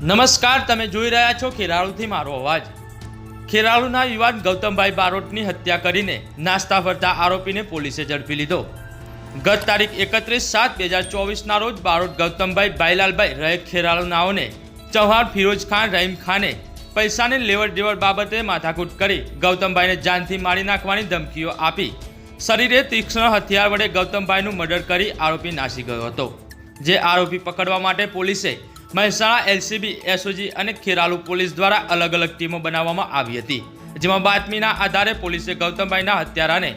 નમસ્કાર, તમે જોઈ રહ્યા છો ખેરાળુથી મારો અવાજ. ખેરાળુના યુવાન ગૌતમભાઈ બારોટની હત્યા કરીને નાસ્તા ફરતા આરોપીને પોલીસે ઝડપી લીધો. ગત તારીખ એકત્રીસ સાત બે હજાર ચોવીસના રોજ બારોટ ગૌતમભાઈ ભાઈલાલભાઈ રહે ખેરાળુનાઓને ચૌહાણ ફિરોજ ખાન, રહીમ ખાને પૈસાની લેવડ દેવડ બાબતે માથાકૂટ કરી ગૌતમભાઈને જાનથી મારી નાખવાની ધમકીઓ આપી. શરીરે તીક્ષ્ણ હથિયાર વડે ગૌતમભાઈનું મર્ડર કરી આરોપી નાસી ગયો હતો. જે આરોપી પકડવા માટે પોલીસે મહેસાણા એલસીબી એસઓજી અને ખેરાલુ પોલીસ દ્વારા અલગ અલગ ટીમો બનાવવામાં આવી હતી, જેમાં બાતમીના આધારે પોલીસે ગૌતમભાઈના હત્યારાને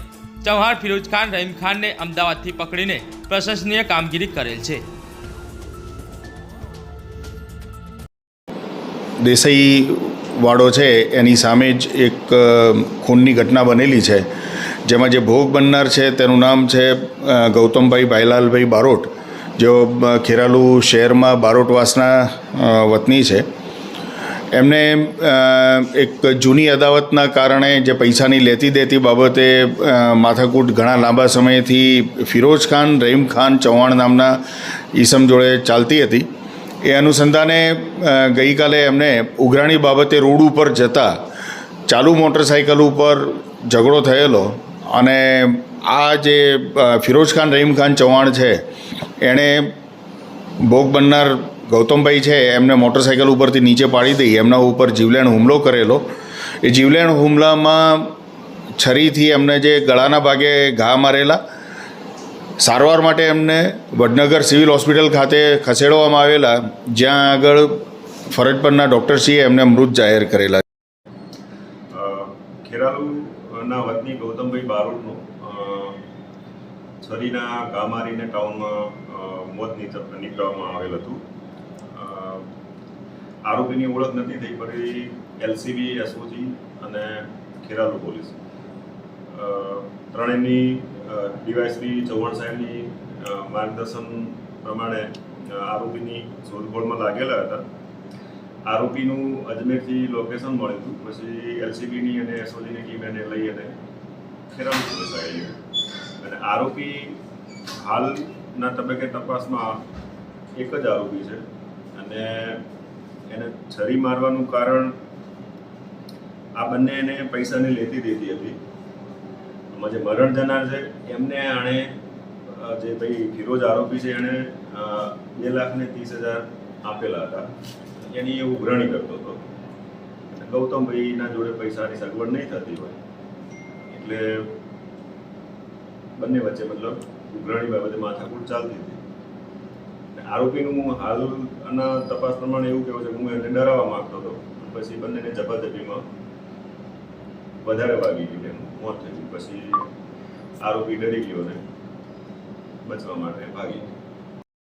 ચૌહાણ ફિરોજ ખાન, રહીમ ખાનને અમદાવાદથી પકડીને પ્રશંસનીય કામગીરી કરેલ છે. દેસાઈ વાડો છે, એની સામે જ એક ખૂનની ઘટના બનેલી છે, જેમાં જે ભોગ બનનાર છે, તેનું નામ છે ગૌતમભાઈ ભાઈલાલભાઈ બારોટ. જેઓ ખેરાલુ શહેરમાં બારોટવાસના વતની છે. એમને એક જૂની અદાવતના કારણે જે પૈસાની લેતી દેતી બાબતે માથાકૂટ ઘણા લાંબા સમયથી ફિરોજ ખાન, રહીમ ખાન ચૌહાણ નામના ઈસમ જોડે ચાલતી હતી. એ અનુસંધાને ગઈકાલે એમને ઉઘરાણી બાબતે રોડ ઉપર જતા ચાલુ મોટરસાઇકલ ઉપર ઝઘડો થયેલો અને આ જે ફિરોજ ખાન, રહીમ ખાન ચૌહાણ છે એણે ભોગ બનનાર ગૌતમભાઈ છે, એમને મોટરસાઇકલ ઉપરથી નીચે પાડી દઈ, એમના ઉપર જીવલેણ હુમલો કરેલો. એ જીવલેણ હુમલામાં છરીથી એમને જે ગળાના ભાગે ઘા મારેલા, સારવાર માટે એમને વડનગર સિવિલ હોસ્પિટલ ખાતે ખસેડવામાં આવેલા, જ્યાં આગળ ફરજ પરના ડૉક્ટરશ્રીએ એમને મૃત જાહેર કરેલા. ખેરાલુના વતની ગૌતમભાઈ બારોટનો છરીના ઘા મારીને ટાઉનમાં અ, તરફ નીચ- આવેલ હતું. આરોપીની ઓળખ નથી થઈ પડી એલસીબી એસઓજી અને ખેરાલુ પોલીસ. ત્રણેયની ડીવાયસપી ચૌહાણ સાહેબની માર્ગદર્શન પ્રમાણે આરોપીની શોધખોળમાં લાગેલા હતા. આરોપીનું અજમેરથી લોકેશન મળ્યું હતું. પછી એલસીબીની અને એસઓજીની ટીમ એને લઈ અને ખેરાલુ પોલીસ આવી અને આરોપી હાલના તબક્કે તપાસમાં એક જ આરોપી છે. અને એને છરી મારવાનું કારણ આ બંને એને પૈસાની લેતી દેતી હતી. આમાં જે મરણ જનાર છે, એમને આણે જે ભાઈ ફિરોજ આરોપી છે, એણે બે લાખ ને ત્રીસ હજાર આપેલા હતા. એની એ ઉઘરાણી કરતો હતો. ગૌતમભાઈના જોડે પૈસાની સગવડ નહીં થતી હોય. એટલે બંને વચ્ચે મતલબ ઉઘરાણી બાબતે માથાકૂટ ચાલતી હતી. આરોપીનું હાલના તપાસ પ્રમાણે એવું કહેવું છે કે હું એને ડરાવવા માંગતો હતો. પછી બંનેને ઝપાઝપીમાં વધારે વાગી ગયું એનું મોત થયું. પછી આરોપી ડરી ગયો ને બચવા માટે ભાગી ગયો.